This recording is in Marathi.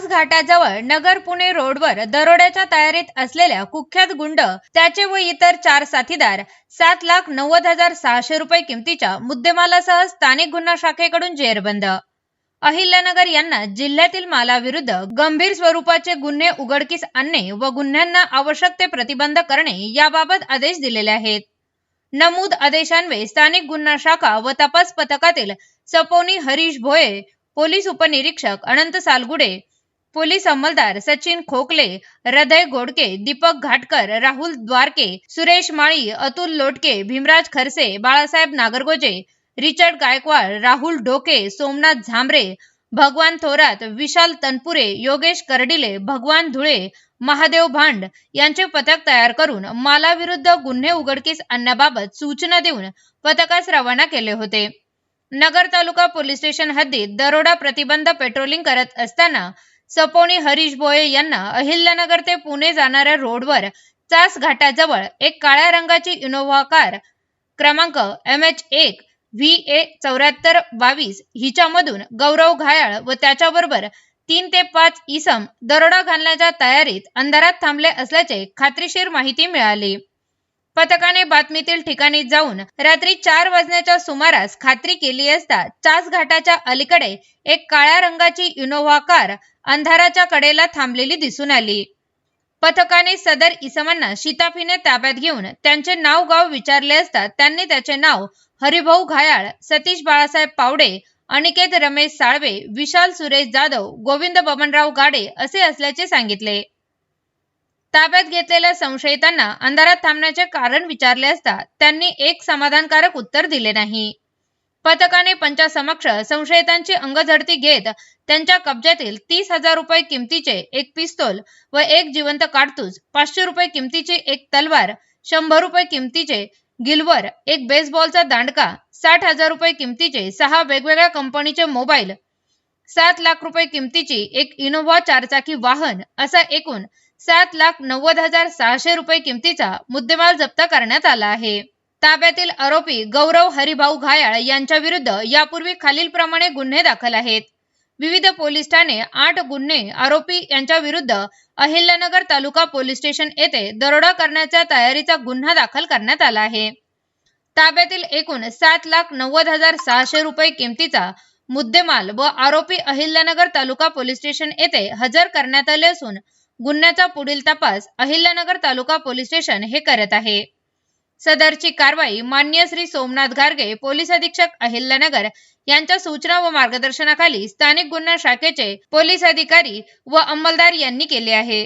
घाटाजवळ नगर पुणे रोडवर दरोड्याच्या तयारीत असलेल्या कुख्यात गुंड त्याचे व इतर चार साथीदार सात लाख नव्वद हजार सहाशे रुपये किमतीच्या मुद्देमालासह स्थानिक गुन्हा शाखेकडून जेरबंद. अहिल्यानगर यांना जिल्ह्यातील मालाविरुद्ध गंभीर स्वरूपाचे गुन्हे उघडकीस आणणे व गुन्ह्यांना आवश्यक ते प्रतिबंध करणे याबाबत आदेश दिलेले आहेत. नमूद आदेशान्वये स्थानिक गुन्हा शाखा व तपास पथकातील सपोनी हरीश भोये पोलीस उपनिरीक्षक अनंत सालगुडे पोलीस अंमलदार सचिन खोकले हृदय गोडके दीपक घाटकर राहुल द्वारके सुरेश माळी अतुल लोटके भीमराज खरसे बाळासाहेब नागरगोजे रिचर्ड गायकवाड राहुल ढोके सोमनाथ झांबरे भगवान थोरात विशाल तनपुरे योगेश कर्डिले भगवान धुळे महादेव भांड यांचे पथक तयार करून मालाविरुद्ध गुन्हे उघडकीस आणण्याबाबत सूचना देऊन पथकास रवाना केले होते. नगर तालुका पोलीस स्टेशन हद्दीत दरोडा प्रतिबंध पेट्रोलिंग करत असताना सपोनी हरीश बोये यांना अहिल्यानगर ते पुणे जाणाऱ्या रोडवर चास घाटाजवळ एक काळ्या रंगाची इनोव्हा कार क्रमांक एम एच एक व्ही ए चौऱ्याहत्तर बावीस हिच्यामधून गौरव घायाळ व त्याच्याबरोबर तीन ते पाच इसम दरोडा घालण्याच्या तयारीत अंधारात थांबले असल्याचे खात्रीशीर माहिती मिळाली. पथकाने बातमीतील ठिकाणी जाऊन रात्री चार वाजण्याच्या सुमारास खात्री केली असता चास घाटाच्या अलीकडे एक काळ्या रंगाची इनोव्हा कार अंधाराच्या कडेला थांबलेली दिसून आली. पथकाने सदर इसमांना शिताफीने ताब्यात घेऊन त्यांचे नाव गाव विचारले असता त्यांनी त्याचे नाव हरिभाऊ घायाळ सतीश बाळासाहेब पावडे अनिकेत रमेश साळवे विशाल सुरेश जाधव गोविंद बबनराव गाडे असे असल्याचे सांगितले. ताब्यात घेतलेल्या संशयितांना अंधारात थांबण्याचे कारण विचारले असता त्यांनी एक समाधानकारक उत्तर दिले नाही. पथकाने पंचासमक्ष संशयितांची अंगझडती घेत त्यांच्या कब्जातील तीस हजार रुपये किमतीचे एक पिस्तोल व एक जिवंत काडतूस पाचशे रुपये किमतीची एक तलवार शंभर रुपये किमतीचे गिलवर एक बेसबॉलचा दांडका साठ हजार रुपये किमतीचे सहा वेगवेगळ्या कंपनीचे मोबाईल सात लाख रुपये किमतीची एक इनोव्हा चारचाकी वाहन असा एकूण सात लाख नव्वद हजार सहाशे रुपये किमतीचा मुद्देमाल जप्त करण्यात आला आहे. ताब्यातील आरोपी गौरव हरिभाऊ घायाळ यांच्या विरुद्ध यापूर्वी खालीलप्रमाणे गुन्हे दाखल आहेत. विविध पोलीस ठाणे आठ गुन्हे आरोपी यांच्या विरुद्ध अहिल्यानगर तालुका पोलीस स्टेशन येथे दरोडा करण्याच्या तयारीचा गुन्हा दाखल करण्यात आला आहे. ताब्यातील एकूण सात लाख नव्वद हजार सहाशे रुपये किमतीचा मुद्देमाल व आरोपी अहिल्यानगर तालुका पोलीस स्टेशन येथे हजर करण्यात आले असून गुन्ह्याचा पुढील तपास अहिल्यानगर तालुका पोलीस स्टेशन हे करत आहे. सदरची कारवाई मान्य श्री सोमनाथ गारगे पोलीस अधीक्षक अहिल्यानगर यांच्या सूचना व मार्गदर्शनाखाली स्थानिक गुन्हा शाखेचे पोलीस अधिकारी व अंमलदार यांनी केले आहे.